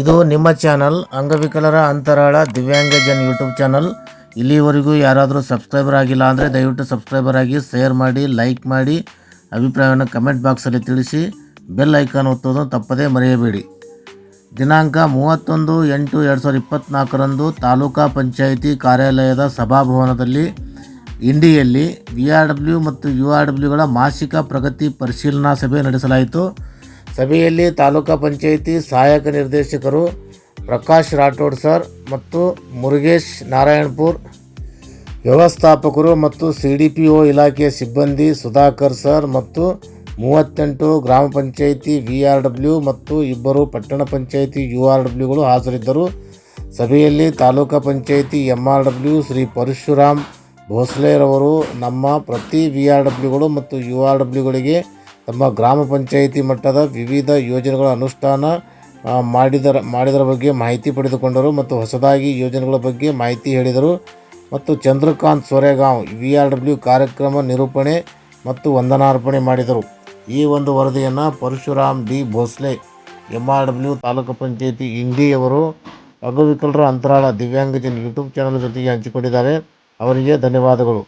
ಇದು ನಿಮ್ಮ ಚಾನಲ್ ಅಂಗವಿಕಲರ ಅಂತರಾಳ ದಿವ್ಯಾಂಗಜನ್ ಯೂಟ್ಯೂಬ್ ಚಾನಲ್. ಇಲ್ಲಿವರೆಗೂ ಯಾರಾದರೂ ಸಬ್ಸ್ಕ್ರೈಬರ್ ಆಗಿಲ್ಲ ಅಂದರೆ ದಯವಿಟ್ಟು ಸಬ್ಸ್ಕ್ರೈಬರ್ ಆಗಿ, ಶೇರ್ ಮಾಡಿ, ಲೈಕ್ ಮಾಡಿ, ಅಭಿಪ್ರಾಯವನ್ನು ಕಮೆಂಟ್ ಬಾಕ್ಸಲ್ಲಿ ತಿಳಿಸಿ, ಬೆಲ್ ಐಕಾನ್ ಒತ್ತೋದು ತಪ್ಪದೇ ಮರೆಯಬೇಡಿ. ದಿನಾಂಕ ಮೂವತ್ತೊಂದು ಎಂಟು ಎರಡು ಸಾವಿರದ ಇಪ್ಪತ್ತ್ನಾಲ್ಕರಂದು ತಾಲೂಕಾ ಪಂಚಾಯಿತಿ ಕಾರ್ಯಾಲಯದ ಸಭಾಭವನದಲ್ಲಿ ಇಂಡಿಯಲ್ಲಿ ವಿ ಆರ್ ಡಬ್ಲ್ಯೂ ಮತ್ತು ಯು ಆರ್ ಡಬ್ಲ್ಯೂಗಳ ಮಾಸಿಕ ಪ್ರಗತಿ ಪರಿಶೀಲನಾ ಸಭೆ ನಡೆಸಲಾಯಿತು. ಸಭೆಯಲ್ಲಿ ತಾಲೂಕಾ ಪಂಚಾಯಿತಿ ಸಹಾಯಕ ನಿರ್ದೇಶಕರು ಪ್ರಕಾಶ್ ರಾಠೋಡ್ ಸರ್ ಮತ್ತು ಮುರುಗೇಶ್ ನಾರಾಯಣ್ಪುರ್, ವ್ಯವಸ್ಥಾಪಕರು ಮತ್ತು ಸಿ ಡಿ ಪಿ ಒ ಇಲಾಖೆಯ ಸಿಬ್ಬಂದಿ ಸುಧಾಕರ್ ಸರ್ ಮತ್ತು ಮೂವತ್ತೆಂಟು ಗ್ರಾಮ ಪಂಚಾಯಿತಿ ವಿ ಆರ್ ಡಬ್ಲ್ಯೂ ಮತ್ತು ಇಬ್ಬರು ಪಟ್ಟಣ ಪಂಚಾಯಿತಿ ಯು ಆರ್ ಡಬ್ಲ್ಯೂಗಳು ಹಾಜರಿದ್ದರು. ಸಭೆಯಲ್ಲಿ taluka panchayat M R W Shri Parashuram ಭೋಸ್ಲೆರವರು, ನಮ್ಮ ಪ್ರತಿ ವಿ ಆರ್ ಡಬ್ಲ್ಯೂಗಳು ಮತ್ತು ಯು ಆರ್ ಡಬ್ಲ್ಯೂಗಳಿಗೆ ತಮ್ಮ ಗ್ರಾಮ ಪಂಚಾಯಿತಿ ಮಟ್ಟದ ವಿವಿಧ ಯೋಜನೆಗಳ ಅನುಷ್ಠಾನ ಮಾಡಿದರ ಮಾಡಿದರ ಬಗ್ಗೆ ಮಾಹಿತಿ ಪಡೆದುಕೊಂಡರು ಮತ್ತು ಹೊಸದಾಗಿ ಯೋಜನೆಗಳ ಬಗ್ಗೆ ಮಾಹಿತಿ ಹೇಳಿದರು. ಮತ್ತು Chandrakant Soregaon V R W ಕಾರ್ಯಕ್ರಮ ನಿರೂಪಣೆ ಮತ್ತು ವಂದನಾರ್ಪಣೆ ಮಾಡಿದರು. ಈ ಒಂದು ವರದಿಯನ್ನು Parashuram D Bhosale M R W taluk panchayat ಇಂಡಿಯವರು ಅಗವಿಕಲರ ಅಂತರಾಳ ದಿವ್ಯಾಂಗಜನ್ ಯೂಟ್ಯೂಬ್ ಚಾನಲ್ ಜೊತೆಗೆ ಹಂಚಿಕೊಂಡಿದ್ದಾರೆ. ಅವರಿಗೆ ಧನ್ಯವಾದಗಳು.